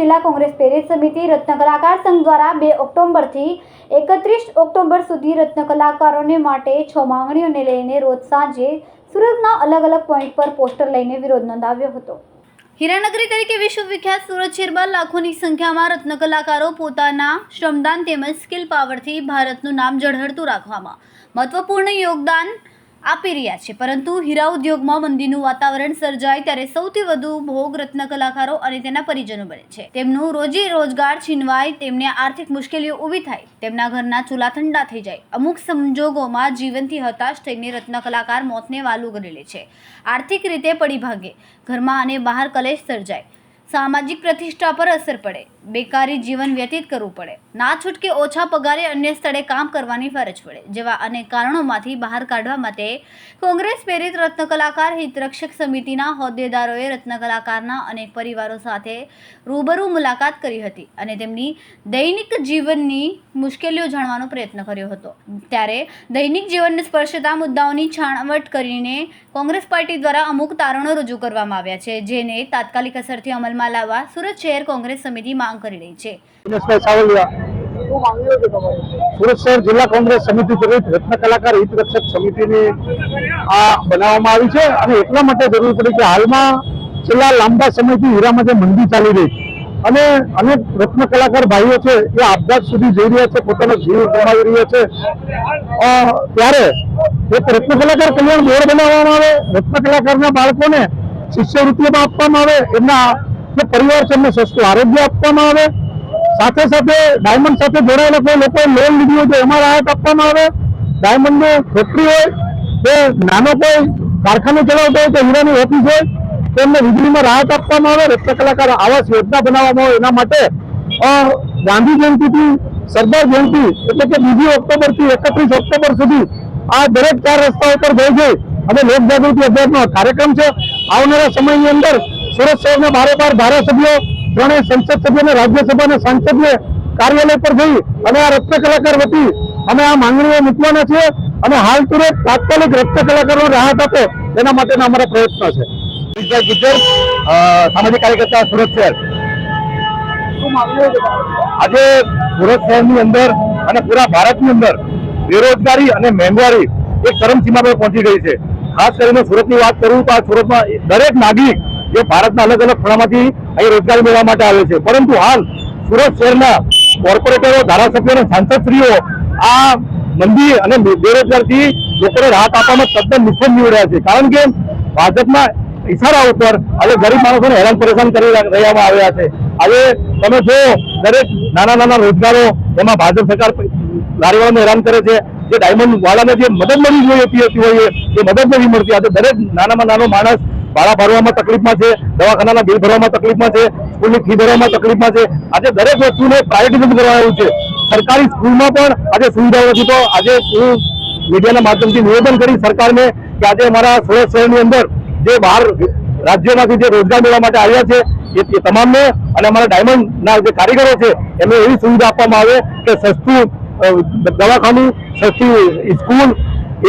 જિલ્લા કોંગ્રેસ પ્રેરિત સમિતિ રત્ન કલાકાર સંઘ દ્વારા બે ઓક્ટોબરથી એકત્રીસ ઓક્ટોબર સુધી રત્ન કલાકારોને માટે છ માંગણીઓને લઈને રોજ સાંજે સુરતના અલગ અલગ પોઈન્ટ પર પોસ્ટર લઈને વિરોધ નોંધાવ્યો હતો. હીરાનગરી તરીકે વિશ્વવિખ્યાત સુરત શહેરમાં લાખોની સંખ્યામાં રત્ન કલાકારો પોતાના શ્રમદાન તેમજ સ્કિલ પાવરથી ભારતનું નામ જળહળતું રાખવામાં મહત્વપૂર્ણ યોગદાન આપી રહ્યા છે. પરંતુ હીરા ઉદ્યોગમાં મંદીનું વાતાવરણ સર્જાય ત્યારે સૌથી વધુ ભોગ રત્ન કલાકારો અને તેના પરિજનો બને છે. તેમનું રોજી રોજગાર છીનવાય, તેમને આર્થિક મુશ્કેલીઓ ઊભી થાય, તેમના ઘરના ચૂલા ઠંડા થઈ જાય. અમુક સંજોગોમાં જીવનથી હતાશ થઈને રત્ન કલાકાર મોતને વાલું કરી લે છે. આર્થિક રીતે પડી ભાગે ઘરમાં અને બહાર કલેશ સર્જાય. સામાજિક પ્રતિષ્ઠા પર અસર પડે. બેકારી જીવન વ્યતીત કરવું પડે. ના છૂટકે ઓછા પગારે અન્ય સ્થળે કામ કરવાની ફરજ પડે, જેવા અનેક કારણોમાંથી બહાર કાઢવા માટે કોંગ્રેસ પ્રેરિત રત્ન કલાકાર હિતરક્ષક સમિતિના હોદ્દેદારોએ રત્ન કલાકારના અનેક પરિવારો સાથે રૂબરૂ મુલાકાત કરી હતી અને તેમની દૈનિક જીવનની મુશ્કેલીઓ જાણવાનો પ્રયત્ન કર્યો હતો. ત્યારે દૈનિક જીવનને સ્પર્શતા મુદ્દાઓની છાણવટ કરીને કોંગ્રેસ પાર્ટી દ્વારા અમુક તારણો રજૂ કરવામાં આવ્યા છે, જેને તાત્કાલિક અસરથી અમલમાં લાવવા સુરત શહેર કોંગ્રેસ સમિતિ માંગ કરી રહી છે. સુરત જિલ્લા કોંગ્રેસ સમિતિ જરૂર રત્ન કલાકાર હિત રક્ષક સમિતિની આ બનાવવામાં આવી છે અને એટલા માટે જરૂર પડી કે હાલમાં છેલ્લા લાંબા સમયથી હીરામાં મંદી ચાલી રહી અને અનેક રત્ન કલાકાર ભાઈઓ છે એ આપઘાત સુધી જઈ રહ્યા છે, પોતાનો જીવ ગુમાવી રહ્યા છે. ત્યારે એક રત્ન કલાકાર કલ્યાણ બોર્ડ બનાવવામાં આવે, રત્ન કલાકારના બાળકોને શિષ્યવૃત્તિઓમાં આપવામાં આવે, એમના જે પરિવારજનને સસ્તું આરોગ્ય આપવામાં આવે. સાથે સાથે ડાયમંડ સાથે જોડાયેલા કોઈ લોકોએ લોન લીધી હોય તો એમાં રાહત આપવામાં આવે. ડાયમંડ ફેક્ટરી હોય, કે નાનો કોઈ કારખાનો ચલાવતો હોય તો હીરાની ઓફિસ હોય, તો એમને વીજળીમાં રાહત આપવામાં આવે. રત્ન કલાકાર આવાસ યોજના બનાવવામાં આવે એના માટે. ગાંધી જયંતિથી સરદાર જયંતિ એટલે કે બીજી ઓક્ટોબરથી એકત્રીસ ઓક્ટોબર સુધી આ દરેક ચાર રસ્તાઓ પર જઈ જઈ અને લોકજાગૃતિ અભિયાનનો કાર્યક્રમ છે. આવનારા સમયની અંદર સુરત શહેરના બારે બાર ધારાસભ્યો ત્રણેય સંસદ સભ્યો અને રાજ્યસભાના સાંસદને કાર્યાલય પર જઈ અને આ રત્ન કલાકાર વતી અમે આ માંગણીઓ મૂકવાના છીએ અને હાલ તુરંત તાત્કાલિક રત્ન કલાકારો રાહત આપે તેના માટેના અમારા પ્રયત્નો છે. ગુજર સામાજિક કાર્યકર્તા સુરત શહેર. આજે સુરત શહેરની અંદર અને પૂરા ભારતની અંદર બેરોજગારી અને મહેંગારી એક ચરમસીમા પર પહોંચી ગઈ છે. ખાસ કરીને સુરતની વાત કરું તો આ સુરતમાં દરેક નાગરિક જે ભારતના અલગ અલગ ખૂણામાંથી અહીં રોજગારી મેળવવા માટે આવે છે. પરંતુ હાલ સુરત શહેરના કોર્પોરેટરો, ધારાસભ્યો અને સાંસદશ્રીઓ આ મંદી અને બેરોજગારથી લોકોને રાહત આપવામાં તદ્દન નિષ્ફળ નીવડ્યા છે. કારણ કે ભાજપના ઇશારા ઉપર આજે ગરીબ માણસોને હેરાન પરેશાન કરી રહ્યા- આવ્યા છે. આજે તમે જો દરેક નાના નાના રોજગારો એમાં ભાજપ સરકાર લારીવાળાને હેરાન કરે છે, જે ડાયમંડ વાળાને જે મદદ મળી જોઈએ પીએસસી હોય એ મદદ નથી મળતી. આજે દરેક નાનામાં નાનો માણસ ભાડા ભરવામાં તકલીફમાં છે, દવાખાનાના બિલ ભરવામાં તકલીફમાં છે, સ્કૂલની ફી ભરવામાં તકલીફમાં છે. આજે દરેક વસ્તુને પ્રાયોરિટીઝમ કરવા આવ્યું છે. સરકારી સ્કૂલમાં પણ આજે સુવિધાઓ નથી તો આજે હું મીડિયાના માધ્યમથી નિવેદન કરી સરકારને કે આજે અમારા સુરત શહેરની અંદર જે બહાર રાજ્યોમાંથી જે રોજગાર મેળવવા માટે આવ્યા છે, એ તમામને અને અમારા ડાયમંડના જે કારીગરો છે, એમને એવી સુવિધા આપવામાં આવે કે સસ્તું દવાખાનું, સસ્તી સ્કૂલ,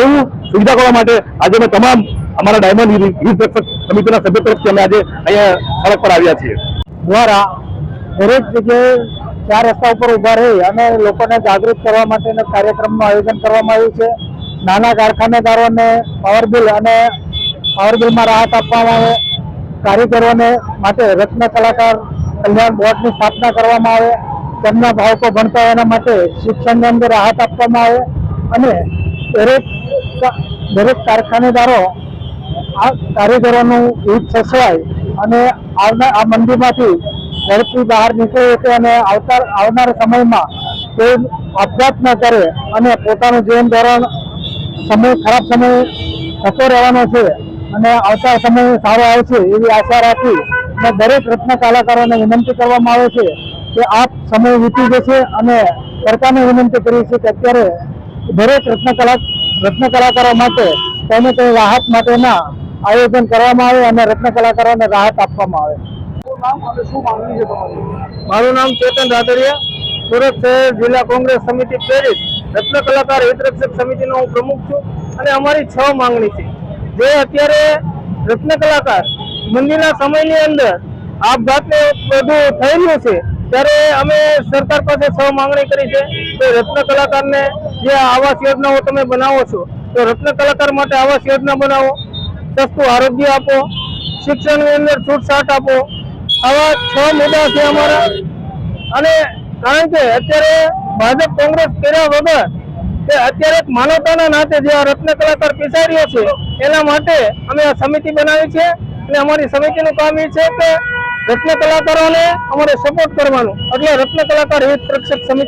એવું સુવિધા કરવા માટે આજે અમે તમામ અમારા ડાયમંડ રક્ષક સમિતિના સભ્યો તરફથી અમે આજે અહીંયા સડક પર આવ્યા છીએ. દ્વારા દરેક જગ્યાએ ચાર રસ્તા ઉપર ઊભા રહી અને લોકોને જાગૃત કરવા માટેના કાર્યક્રમનું આયોજન કરવામાં આવ્યું છે. નાના કારખાનેદારોને પાવર બિલ અને પાવર બિલમાં રાહત આપવામાં આવે. કારીગરોને માટે રત્ન કલાકાર કલ્યાણ બોર્ડની સ્થાપના કરવામાં આવે. તેમના ભાવકો ભણતા એના માટે શિક્ષણની અંદર રાહત આપવામાં આવે. અને દરેક દરેક કારખાનેદારો આ કાર્યકરોનું હિત સચવાય અને આવનાર આ મંદિરમાંથી ઝડપી બહાર નીકળે છે અને આવતા આવનારા સમયમાં કોઈ આપઘાત ન કરે અને પોતાનું જીવન ધોરણ સમય ખરાબ સમય થતો રહેવાનો છે અને આવતા સમય સારો આવશે એવી આશા રાખી અને દરેક રત્ન કલાકારોને વિનંતી કરવામાં આવે છે કે આ સમય વીતી જશે અને સરકારને વિનંતી કરી છે કે અત્યારે દરેક રત્ન કલા રત્ન કલાકારો માટે તેને કોઈ રાહત માટેના આયોજન કરવામાં આવે અને રત્ન કલાકારોને રાહત આપવામાં આવે. છે મારું નામ ચેતન રાદડિયા. સુરત શહેર જિલ્લા કોંગ્રેસ સમિતિ પ્રેરિત રત્ન કલાકાર હિતરક્ષક સમિતિનો હું પ્રમુખ છું અને અમારી છ માંગણી છે. જે અત્યારે રત્ન કલાકાર મંદિરના સમયની અંદર આપ જાતે બધું થયેલું છે, ત્યારે અમે સરકાર પાસે સૌ માંગણી કરી છે કે રત્ન કલાકારને જે આવાસ યોજનાઓ તમે બનાવો છો, તો રત્ન કલાકાર માટે આવાસ યોજના બનાવો. સસ્તું આરોગ્ય આપો, શિક્ષણની અંદર છૂટછાટ આપો. આવા છ મુદ્દા છે અમારા. અને કારણ કે અત્યારે ભાજપ કોંગ્રેસ કર્યા વગર કે અત્યારે એક માનવતાના નાતે જે આ રત્ન કલાકાર પીસાડ્યો છે, એના માટે અમે આ સમિતિ બનાવી છે અને અમારી સમિતિનું કામ એ છે કે રત્ન કલાકારોને અમારે સપોર્ટ કરવાનું. એટલે રત્ન કલાકાર હિત રક્ષક સમિતિ